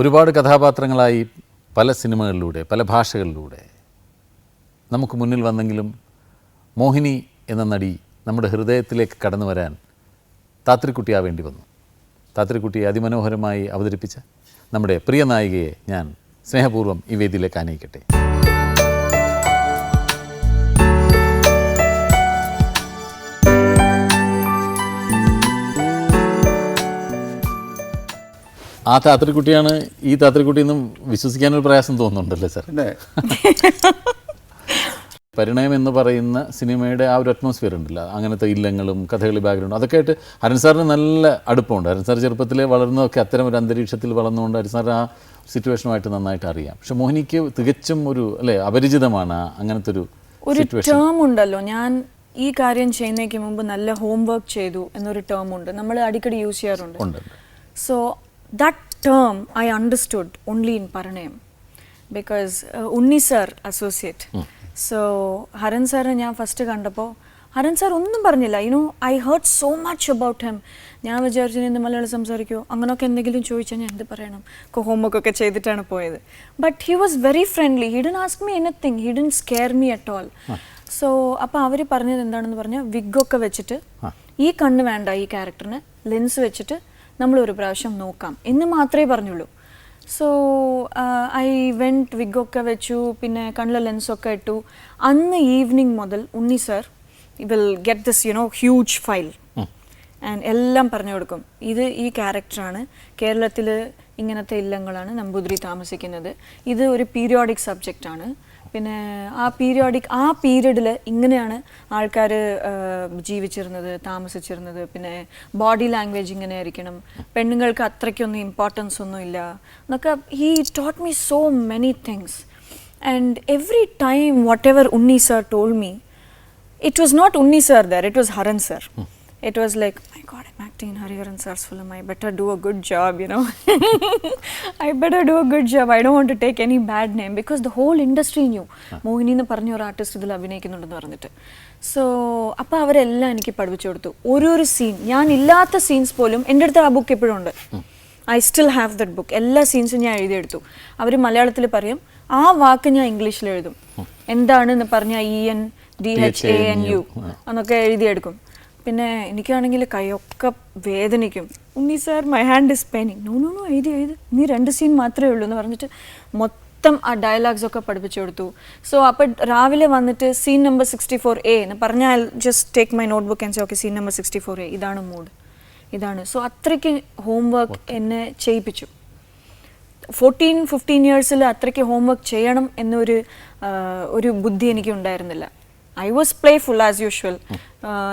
ഒരുപാട് കഥാപാത്രങ്ങളായി പല സിനിമകളിലൂടെ പല ഭാഷകളിലൂടെ നമുക്ക് മുന്നിൽ വന്നെങ്കിലും മോഹിനി എന്ന നടി നമ്മുടെ ഹൃദയത്തിലേക്ക് കടന്നു വരാൻ താത്രിക്കുട്ടിയാവേണ്ടി വന്നു. താത്രിക്കുട്ടിയെ അതിമനോഹരമായി അവതരിപ്പിച്ച നമ്മുടെ പ്രിയ നായികയെ ഞാൻ സ്നേഹപൂർവം ഈ വേദിയിലേക്ക് ആനയിക്കട്ടെ. ആ താത്രിക്കുട്ടിയാണ് ഈ താത്രിക്കുട്ടി എന്നും വിശ്വസിക്കാൻ ഒരു പ്രയാസം തോന്നുന്നുണ്ടല്ലേ സാർ? പരിണയം എന്ന് പറയുന്ന സിനിമയുടെ ആ ഒരു അറ്റ്മോസ്ഫിയർ ഉണ്ടല്ലോ. അങ്ങനത്തെ ഇല്ലങ്ങളും കഥകളി ബാക്ക്ഗ്രൗണ്ടും അതൊക്കെ ആയിട്ട് ഹരൻ സാറിന് നല്ല അടുപ്പമുണ്ട്. ഹരൻ സാർ ചെറുപ്പത്തിലെ വളർന്നതൊക്കെ അത്തരം ഒരു അന്തരീക്ഷത്തിൽ വളർന്നുകൊണ്ട് ഹരൻ സാർ ആ സിറ്റുവേഷനുമായിട്ട് നന്നായിട്ട് അറിയാം. പക്ഷെ മോഹിനിക്ക് തികച്ചും ഒരു അല്ലേ അപരിചിതമാണ് അങ്ങനത്തെ ഒരു ഒരു ടേം ഉണ്ടല്ലോ. ഞാൻ ഈ കാര്യം ചെയ്യുന്നതിന് മുമ്പ് നല്ല ഹോംവർക്ക് ചെയ്തു എന്നൊരു ടേം ഉണ്ട്. നമ്മൾ അടിക്കടി യൂസ് ചെയ്യാറുണ്ട്. ഉണ്ട് so that term I understood only in പറഞ്ഞയം because Unni sir associate so Haran സാറെ ഞാൻ ഫസ്റ്റ് കണ്ടപ്പോൾ ഹരൻ സാർ ഒന്നും പറഞ്ഞില്ല. You know I heard so much about him ഞാൻ വിചാരിച്ചു എന്ത് മലയാളം സംസാരിക്കുമോ അങ്ങനെയൊക്കെ എന്തെങ്കിലും ചോദിച്ചാൽ ഞാൻ എന്ത് പറയണം? ഹോംവർക്ക് ഒക്കെ ചെയ്തിട്ടാണ് പോയത്. But he was very friendly he didn't ask me anything he didn't scare me at all so അപ്പോൾ അവർ പറഞ്ഞത് എന്താണെന്ന് പറഞ്ഞാൽ വിഗൊക്കെ വെച്ചിട്ട് ഈ കണ്ണ് വേണ്ട ഈ ക്യാരക്ടറിന് ലെൻസ് വെച്ചിട്ട് നമ്മൾ ഒരു പ്രാവശ്യം നോക്കാം എന്ന് മാത്രമേ പറഞ്ഞുള്ളൂ. സോ ഐ വെന്റ് വിഗൊക്കെ വെച്ചു പിന്നെ കണ്ണിലെ ലെൻസൊക്കെ ഇട്ടു. അന്ന് ഈവനിങ് മുതൽ Unni sir will get this you know huge file and എല്ലാം പറഞ്ഞു കൊടുക്കും. ഇത് ഈ ക്യാരക്ടറാണ് കേരളത്തിൽ ഇങ്ങനത്തെ ഇല്ലങ്ങളാണ് നമ്പൂതിരി താമസിക്കുന്നത്. ഇത് ഒരു പീരിയോഡിക് സബ്ജക്റ്റാണ് പിന്നെ ആ പീരിയോഡിക് ആ പീരീഡിൽ ഇങ്ങനെയാണ് ആൾക്കാർ ജീവിച്ചിരുന്നത് താമസിച്ചിരുന്നത്. പിന്നെ ബോഡി ലാംഗ്വേജ് ഇങ്ങനെ ആയിരിക്കണം പെണ്ണുങ്ങൾക്ക് അത്രയ്ക്കൊന്നും ഇമ്പോർട്ടൻസ് ഒന്നും ഇല്ല. എന്നൊക്കെ he taught me so many things and every time whatever Unni sir told me it was not Unni sir there it was Haran sir. It was like, my God, I'm acting in Hariharan sir's film. I better do a good job, you know. I better do a good job. I don't want to take any bad name because the whole industry knew. Mohini എന്ന് പറഞ്ഞ ഒരു artist ഇതിൽ അഭിനയിക്കുന്നുണ്ടെന്ന് പറഞ്ഞിട്ട്. So അപ്പോൾ അവരെല്ലാം എനിക്ക് പഠിപ്പിച്ചു കൊടുത്തു. ഓരോരോ സീൻ ഞാൻ ഇല്ലാത്ത സീൻസ് പോലും എന്റെ അടുത്ത് ആ ബുക്ക് എപ്പോഴും ഉണ്ട്. I still have that book എല്ലാ സീൻസും ഞാൻ എഴുതിയെടുത്തു. അവർ മലയാളത്തിൽ പറയും ആ വാക്ക് ഞാൻ ഇംഗ്ലീഷിൽ എഴുതും. എന്താണെന്ന് പറഞ്ഞാൽ E N D H A N U എന്നൊക്കെ എഴുതിയെടുക്കും. പിന്നെ എനിക്കാണെങ്കിൽ കൈയൊക്കെ വേദനിക്കും. Unni sir my hand is paining no no no എഴുതി എഴുതി. നീ രണ്ട് സീൻ മാത്രമേ ഉള്ളൂ എന്ന് പറഞ്ഞിട്ട് മൊത്തം ആ ഡയലോഗ്സ് ഒക്കെ പഠിപ്പിച്ചു കൊടുത്തു. സോ അപ്പോൾ രാവിലെ വന്നിട്ട് scene number sixty four A എന്ന് പറഞ്ഞാൽ just take my notebook and say okay scene number sixty four A ഇതാണ് മൂഡ് ഇതാണ്. സോ അത്രയ്ക്ക് ഹോംവർക്ക് എന്നെ ചെയ്യിപ്പിച്ചു. ഫോർട്ടീൻ ഫിഫ്റ്റീൻ ഇയേഴ്സിൽ അത്രയ്ക്ക് ഹോംവർക്ക് ചെയ്യണം എന്നൊരു ഒരു ബുദ്ധി എനിക്ക് ഉണ്ടായിരുന്നില്ല I was playful as usual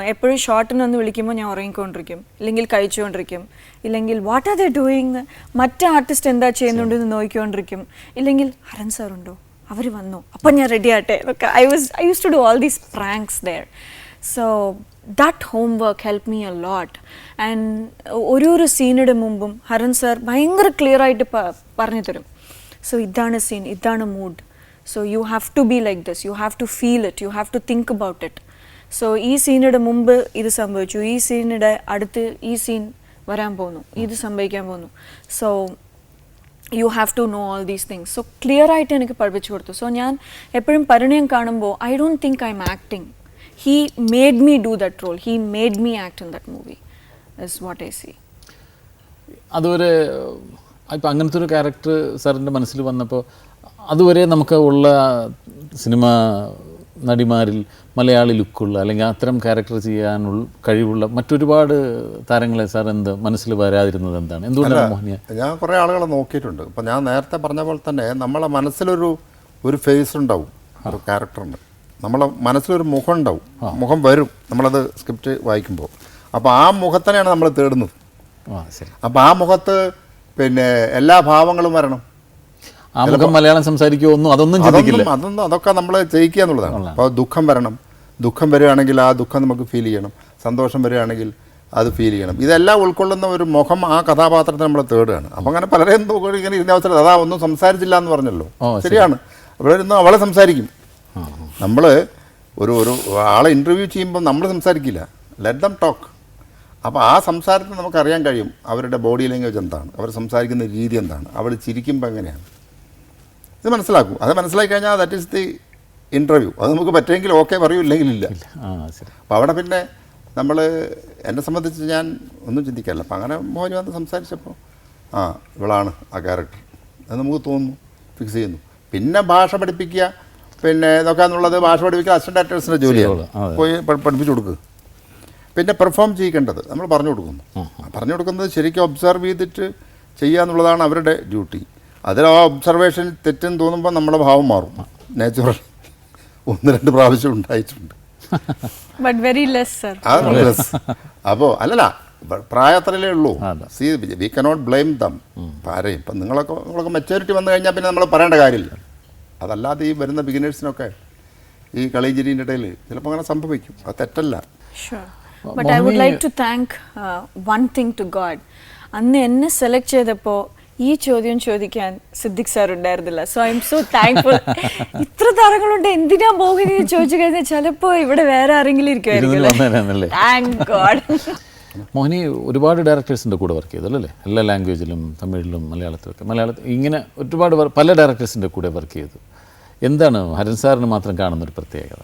എപ്പോഴും ഷോർട്ടിന് ഒന്ന് വിളിക്കുമ്പോൾ ഞാൻ ഉറങ്ങിക്കൊണ്ടിരിക്കും. ഇല്ലെങ്കിൽ കഴിച്ചുകൊണ്ടിരിക്കും. ഇല്ലെങ്കിൽ വാട്ട് ആർ ദ ഡൂയിങ് മറ്റേ ആർട്ടിസ്റ്റ് എന്താ ചെയ്യുന്നുണ്ടെന്ന് നോക്കിക്കൊണ്ടിരിക്കും. ഇല്ലെങ്കിൽ ഹരൻ സാറുണ്ടോ അവർ വന്നു. അപ്പം ഞാൻ റെഡി ആട്ടെ I was I used to do all these pranks there so that homework help me a lot and ഓരോരോ സീനിടെ മുമ്പും ഹരൻ സാർ ഭയങ്കര ക്ലിയർ ആയിട്ട് പറഞ്ഞു തരും സോ ഇതാണ് സീൻ ഇതാണ് mood so you have to be like this you have to feel it you have to think about it so ഈ സീനിടെ മുമ്പ് ഇത് സംഭവിച്ചു. ഈ സീനിടെ അടുത്ത് ഈ സീൻ വരാൻ പോകുന്നു. ഇത് സംഭവിക്കാൻ പോകുന്നു. So you have to know all these things so clear ആയിട്ട് എനിക്ക് പഠിപ്പിച്ചു കൊടുത്തു. സോ ഞാൻ എപ്പോഴും പരിണയം കാണുമ്പോൾ I don't think I'm acting he made me do that role he made me act in that movie is what I see അതുവരെ ഇപ്പം അങ്ങനത്തെ ഒരു ക്യാരക്ടർ സാറിന്റെ മനസ്സിൽ വന്നപ്പോൾ അതുവരെ നമുക്ക് ഉള്ള സിനിമ നടിമാരിൽ മലയാളി ലുക്കുള്ള അല്ലെങ്കിൽ അത്തരം ക്യാരക്ടർ ചെയ്യാനുള്ള കഴിവുള്ള മറ്റൊരുപാട് താരങ്ങളെ സാർ എന്ത് മനസ്സിൽ വരാതിരുന്നത് എന്താണ്? എന്തുകൊണ്ടാണ് മോഹനിയ ഞാൻ കുറേ ആളുകളെ നോക്കിയിട്ടുണ്ട്. ഇപ്പം ഞാൻ നേരത്തെ പറഞ്ഞ പോലെ തന്നെ നമ്മളെ മനസ്സിലൊരു ഒരു ഫേസ് ഉണ്ടാവും ഒരു ക്യാരക്ടറുണ്ട് നമ്മളെ മനസ്സിലൊരു മുഖം ഉണ്ടാവും. മുഖം വരും. നമ്മളത് സ്ക്രിപ്റ്റ് വായിക്കുമ്പോൾ. അപ്പോൾ ആ മുഖത്തിനെയാണ് നമ്മൾ തേടുന്നത്. അപ്പോൾ ആ മുഖത്ത് പിന്നെ എല്ലാ ഭാവങ്ങളും വരണം. ആ മുഖം മലയാളം സംസാരിക്കുമോ ഒന്നും അതൊന്നും ചിന്തിക്കില്ല. അതൊന്നും അതൊക്കെ നമ്മൾ ചെയ്യിക്കുക എന്നുള്ളതാണ്. അപ്പോൾ ദുഃഖം വരണം. ദുഃഖം വരികയാണെങ്കിൽ ആ ദുഃഖം നമുക്ക് ഫീൽ ചെയ്യണം. സന്തോഷം വരികയാണെങ്കിൽ അത് ഫീൽ ചെയ്യണം. ഇതെല്ലാം ഉൾക്കൊള്ളുന്ന ഒരു മുഖം ആ കഥാപാത്രത്തെ നമ്മൾ തേടുകയാണ്. അപ്പം അങ്ങനെ പലരെയും ഇങ്ങനെ ഇരുന്ന അവസരം അതാ ഒന്നും സംസാരിച്ചില്ല എന്ന് പറഞ്ഞല്ലോ. ശരിയാണ്. അവിടെ ഇരുന്ന് അവളെ സംസാരിക്കും. നമ്മൾ ഒരു ഒരു ആളെ ഇന്റർവ്യൂ ചെയ്യുമ്പോൾ നമ്മൾ സംസാരിക്കില്ല. ലെറ്റ് ദം ടോക്ക് അപ്പോൾ ആ സംസാരത്തിൽ നമുക്കറിയാൻ കഴിയും അവരുടെ ബോഡി ലാംഗ്വേജ് എന്താണ്. അവർ സംസാരിക്കുന്ന രീതി എന്താണ്. അവർ ചിരിക്കുമ്പോൾ എങ്ങനെയാണ്. ഇത് മനസ്സിലാക്കും. അത് മനസ്സിലാക്കി കഴിഞ്ഞാൽ ദാറ്റ് ഈസ് ദി ഇന്റർവ്യൂ അത് നമുക്ക് പറ്റുമെങ്കിൽ ഓക്കെ പറയൂ ഇല്ലെങ്കിൽ ഇല്ല. അപ്പോൾ അവിടെ പിന്നെ നമ്മൾ എന്നെ സംബന്ധിച്ച് ഞാൻ ഒന്നും ചിന്തിക്കാറില്ല. അപ്പം അങ്ങനെ മോഹൻ വന്ന് സംസാരിച്ചപ്പോൾ ആ ഇവളാണ് ആ ക്യാരക്ടർ അത് നമുക്ക് തോന്നുന്നു ഫിക്സ് ചെയ്യുന്നു. പിന്നെ ഭാഷ പഠിപ്പിക്കുക പിന്നെ ഇതൊക്കെ എന്നുള്ളത് ഭാഷ പഠിപ്പിക്കുക അസിസ്റ്റന്റ് ആക്ടേഴ്സിന്റെ ജോലിയാണ്. പോയി പഠിപ്പിച്ചു കൊടുക്കുക പിന്നെ പെർഫോം ചെയ്യിക്കേണ്ടത് നമ്മൾ പറഞ്ഞു കൊടുക്കുന്നു. പറഞ്ഞു കൊടുക്കുന്നത് ശരിക്കും ഒബ്സർവ് ചെയ്തിട്ട് ചെയ്യുക എന്നുള്ളതാണ് അവരുടെ ഡ്യൂട്ടി അതിൽ ആ ഒബ്സർവേഷൻ തെറ്റെന്ന് തോന്നുമ്പോൾ നമ്മുടെ ഭാവം മാറും. നാച്ചുറൽ ഒന്ന് രണ്ട് പ്രാവശ്യം ഉണ്ടായിട്ടുണ്ട്. ബട്ട് വെരി ലെസ് അപ്പോ അല്ലല്ല പ്രായത്രയിലേ ഉള്ളൂ. See we cannot blame them ആരെയും ഇപ്പം നിങ്ങളൊക്കെ നിങ്ങളൊക്കെ മെച്ചൂരിറ്റി വന്നു കഴിഞ്ഞാൽ പിന്നെ നമ്മൾ പറയേണ്ട കാര്യമില്ല. അതല്ലാതെ ഈ വരുന്ന ബിഗിനേഴ്സിനൊക്കെ ഈ കളിചിരിന്റെ ഇടയിൽ ചിലപ്പോൾ അങ്ങനെ സംഭവിക്കും. അത് തെറ്റല്ല. Sure. But I would to like to thank to one thing to God. അന്ന് എന്നെ സെലക്ട് ചെയ്തപ്പോൾ ഈ ചോദ്യം ചോദിക്കാൻ സിദ്ദിഖ് സാർ ഉണ്ടായിരുന്നില്ല. So I'm so thankful ഇത്ര താരങ്ങളുണ്ട് എന്തിനാ മോഹിനി ചോദിച്ചു കഴിഞ്ഞാൽ ചിലപ്പോ ഇവിടെ വേറെ ആരെങ്കിലും ഗോഡ് മോഹിനി ഒരുപാട് ഡയറക്ടേഴ്സിന്റെ കൂടെ വർക്ക് ചെയ്തല്ലോ അല്ലേ? എല്ലാ ലാംഗ്വേജിലും തമിഴിലും മലയാളത്തിലൊക്കെ. മലയാളത്തിൽ ഇങ്ങനെ ഒരുപാട് പല ഡയറക്ടേഴ്സിന്റെ കൂടെ വർക്ക് ചെയ്തു. എന്താണ് ഹരൻ സാറിന് മാത്രം കാണുന്ന ഒരു പ്രത്യേകത?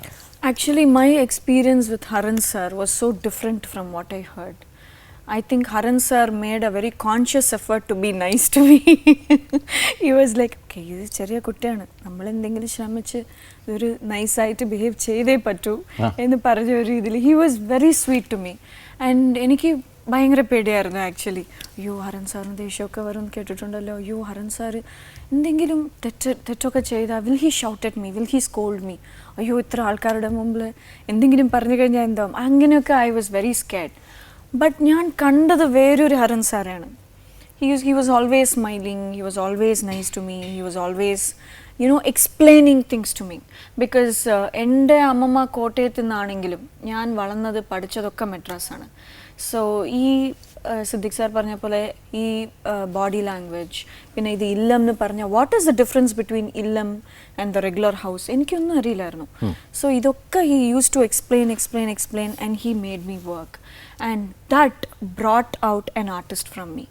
Actually my experience with Haran sir was so different from what I heard. I think Haran sir made a very conscious effort to be nice to me. he was like, okay, ഇത് ചെറിയ കുട്ടിയാണ്. നമ്മൾ എന്തെങ്കിലും ശ്രമിച്ച് ഒരു നൈസായിട്ട് behave ചെയ്തേ പറ്റൂ എന്ന് പറഞ്ഞ ഒരു ഇതിൽ he was very sweet to me and എനിക്ക് ഭയങ്കര പേടിയായിരുന്നു ആക്ച്വലി അയ്യോ ഹരൻ സാറിന് ദേഷ്യമൊക്കെ വരും കേട്ടിട്ടുണ്ടല്ലോ. അയ്യോ ഹരൻ സാർ എന്തെങ്കിലും തെറ്റ് തെറ്റൊക്കെ ചെയ്താൽ will he shout at me will he scold me അയ്യോ ഇത്ര ആൾക്കാരുടെ മുമ്പിൽ എന്തെങ്കിലും പറഞ്ഞു കഴിഞ്ഞാൽ എന്താവും? അങ്ങനെയൊക്കെ I was very scared but ഞാൻ കണ്ടത് വേറൊരു ഹരൻ സാറാണ്. He he always smiling he was always nice to me he was always you know explaining things to me. Because uh, എന്റെ അമ്മമ്മ കോട്ടയത്ത് നിന്നാണെങ്കിലും ഞാൻ വളർന്നത് പഠിച്ചതൊക്കെ മെഡ്രാസാണ് സോ ഈ uh, സിദ്ദിഖ് സാർ പറഞ്ഞ പോലെ ഈ ബോഡി ലാംഗ്വേജ് പിന്നെ ഇത് ഇല്ലം എന്ന് പറഞ്ഞ what is the difference between illam and the regular house എനിക്കൊന്നും അറിയില്ലായിരുന്നു. സോ ഇതൊക്കെ he use to explain explain explain and he made me work and that brought out an artist from me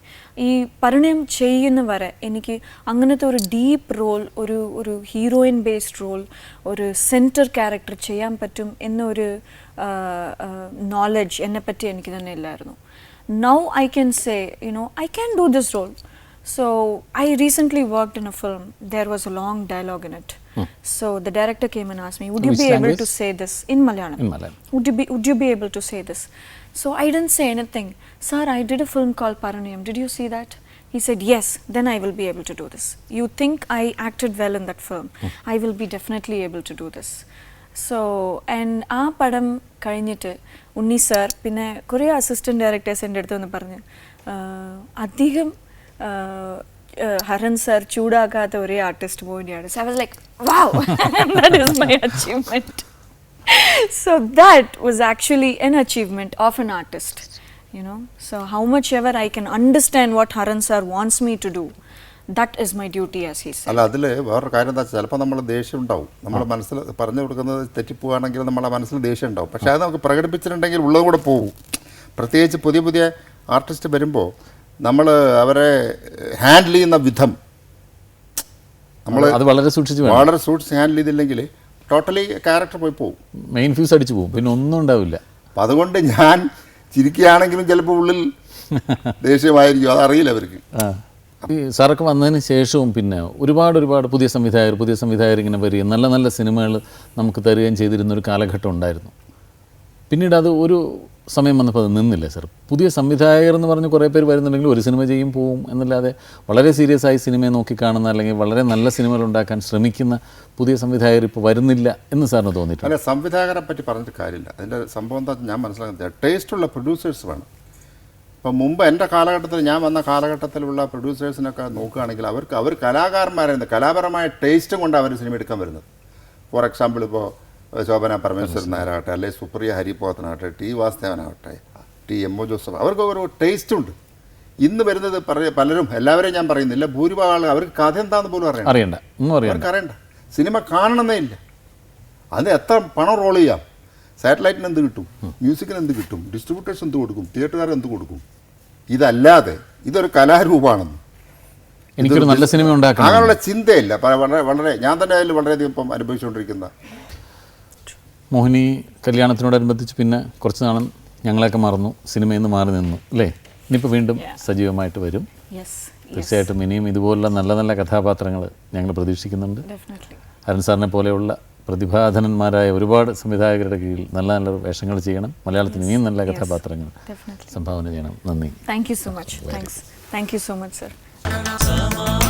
ഈ പരിണയം ചെയ്യുന്ന വരെ എനിക്ക് അങ്ങനത്തെ ഒരു ഡീപ്പ് റോൾ ഒരു ഒരു ഹീറോയിൻ ബേസ്ഡ് റോൾ ഒരു സെന്റർ ക്യാരക്ടർ ചെയ്യാൻ പറ്റും എന്നൊരു നോളജ് എന്നെപ്പറ്റി എനിക്ക് തന്നെ ഇല്ലായിരുന്നു now I can say you know I can do this role So I recently worked in a film. There was a long dialogue in it. So the director came and asked me, "Would you Which be able to say this in Malayalam? In Malayalam. Would you be Would you be able to say this?" So I didn't say anything. Sir, I did a film called Paranayam. Did you see that? He said, "Yes." Then I will be able to do this. You think I acted well in that film? I will be definitely able to do this. So and ആ പടം കഴിഞ്ഞിട്ട് ഉണ്ണി sir പിന്നെ കുറേ assistant directors എന്റെ അടുത്ത് വന്ന് പറഞ്ഞു "ആഹ്, അധികം ഹരൻ സാർ ചൂടാക്കാത്ത ഒരേ artist I so I was like wow that is my achievement so that was actually an achievement of an artist you know. So how much ever i can understand what haran sir wants me to do that is my duty as he said. അല്ല അതിൽ വേറൊരു കാര്യം എന്താ വെച്ചാൽ ചിലപ്പോൾ നമ്മൾ ദേഷ്യം ഉണ്ടാവും. നമ്മുടെ മനസ്സിൽ പറഞ്ഞു കൊടുക്കുന്നത് തെറ്റിപ്പോവാണെങ്കിൽ നമ്മളെ മനസ്സിൽ ദേഷ്യം ഉണ്ടാവും. പക്ഷേ അത് നമുക്ക് പ്രകടിപ്പിച്ചിട്ടുണ്ടെങ്കിൽ ഉള്ളത് കൂടെ പോകും പ്രത്യേകിച്ച് പുതിയ പുതിയ ആർട്ടിസ്റ്റ് വരുമ്പോൾ നമ്മൾ അവരെ ഹാൻഡിൽ ചെയ്യുന്ന വിധം നമ്മൾ അത് വളരെ സൂക്ഷിച്ച് വളരെ സൂക്ഷിച്ച് ഹാൻഡിൽ ചെയ്തില്ലെങ്കിൽ ടോട്ടലി ക്യാരക്ടർ പോയി പോകും മെയിൻ ഫ്യൂസ് അടിച്ചു പോകും പിന്നെ ഒന്നും ഉണ്ടാവില്ല. അപ്പം അതുകൊണ്ട് ഞാൻ ചിരിക്കുകയാണെങ്കിലും ചിലപ്പോൾ ഉള്ളിൽ ദേഷ്യമായിരിക്കും. അതറിയില്ല അവർക്ക്. ആ. ഈ സാറൊക്കെ വന്നതിന് ശേഷവും പിന്നെ ഒരുപാട് ഒരുപാട് പുതിയ സംവിധായകർ പുതിയ സംവിധായകർ ഇങ്ങനെ വരികയും നല്ല നല്ല സിനിമകൾ നമുക്ക് തരികയും ചെയ്തിരുന്ന ഒരു കാലഘട്ടം ഉണ്ടായിരുന്നു. പിന്നീട് അത് ഒരു സമയം വന്നപ്പോൾ അത് നിന്നില്ല സാർ. പുതിയ സംവിധായകർ എന്ന് പറഞ്ഞ് കുറേ പേര് വരുന്നുണ്ടെങ്കിൽ ഒരു സിനിമ ചെയ്യും പോവും എന്നല്ലാതെ വളരെ സീരിയസ് ആയി സിനിമയെ നോക്കി കാണുന്ന അല്ലെങ്കിൽ വളരെ നല്ല സിനിമകൾ ഉണ്ടാക്കാൻ ശ്രമിക്കുന്ന പുതിയ സംവിധായകർ ഇപ്പോൾ വരുന്നില്ല എന്ന് സാറിന് തോന്നിയിട്ടുണ്ട്. അല്ല സംവിധായകരെ പറ്റി പറഞ്ഞിട്ട് കാര്യമില്ല. അതിന്റെ സംഭവം എന്താ ഞാൻ മനസ്സിലാക്കുന്നത് ടേസ്റ്റുള്ള പ്രൊഡ്യൂസേഴ്സ് വേണം. ഇപ്പം മുമ്പ് എന്റെ കാലഘട്ടത്തിൽ ഞാൻ വന്ന കാലഘട്ടത്തിലുള്ള പ്രൊഡ്യൂസേഴ്സിനൊക്കെ നോക്കുകയാണെങ്കിൽ അവർക്ക് അവർ കലാകാരന്മാരായിരുന്നു. കലാപരമായ ടേസ്റ്റും കൊണ്ട് അവർ സിനിമ എടുക്കാൻ വരുന്നത്. ഫോർ എക്സാമ്പിൾ ഇപ്പോൾ ശോഭന പരമേശ്വരൻ നായരാകട്ടെ അല്ലെങ്കിൽ സുപ്രിയ ഹരിപോത്തനാകട്ടെ ടി വാസ്തവനാകട്ടെ ടി എം ഒ ജോസഫ് അവർക്ക് ഓരോ ടേസ്റ്റ് ഉണ്ട്. ഇന്ന് വരുന്നത് പലരും എല്ലാവരെയും ഞാൻ പറയുന്നില്ല ഭൂരിഭാഗം ആളുകൾ അവർക്ക് കഥ എന്താന്ന് പോലും അറിയണം അറിയണ്ട അവർക്ക് അറിയണ്ട. സിനിമ കാണണമെന്നേ ഇല്ല. അത് എത്ര പണം റോൾ ചെയ്യാം? സാറ്റലൈറ്റിന് എന്ത് കിട്ടും? മ്യൂസിക്കിന് എന്ത് കിട്ടും? ഡിസ്ട്രിബ്യൂട്ടേഴ്സ് എന്ത് കൊടുക്കും? തിയേറ്ററുകാർ എന്ത് കൊടുക്കും? ഇതല്ലാതെ ഇതൊരു കലാരൂപമാണെന്ന്. എനിക്കൊരു നല്ല സിനിമ ഉണ്ടാക്കാം അങ്ങനെയുള്ള ചിന്തയില്ല. വളരെ വളരെ ഞാൻ തന്നെ അതിൽ വളരെയധികം ഇപ്പം അനുഭവിച്ചുകൊണ്ടിരിക്കുന്ന മോഹിനി കല്യാണത്തിനോടനുബന്ധിച്ച് പിന്നെ കുറച്ച് നാളും ഞങ്ങളെയൊക്കെ മറന്നു. സിനിമയിൽ നിന്ന് മാറി നിന്നു. അല്ലേ? ഇനിയിപ്പോൾ വീണ്ടും സജീവമായിട്ട് വരും. തീർച്ചയായിട്ടും ഇനിയും ഇതുപോലുള്ള നല്ല നല്ല കഥാപാത്രങ്ങൾ ഞങ്ങൾ പ്രതീക്ഷിക്കുന്നുണ്ട്. അരുൺ സാറിനെ പോലെയുള്ള പ്രതിഭാധനന്മാരായ ഒരുപാട് സംവിധായകരുടെ കീഴിൽ നല്ല നല്ല വേഷങ്ങൾ ചെയ്യണം. മലയാളത്തിന് ഇനിയും നല്ല കഥാപാത്രങ്ങൾ സംഭാവന ചെയ്യണം. നന്ദി. Thank you so much thanks thank you so much sir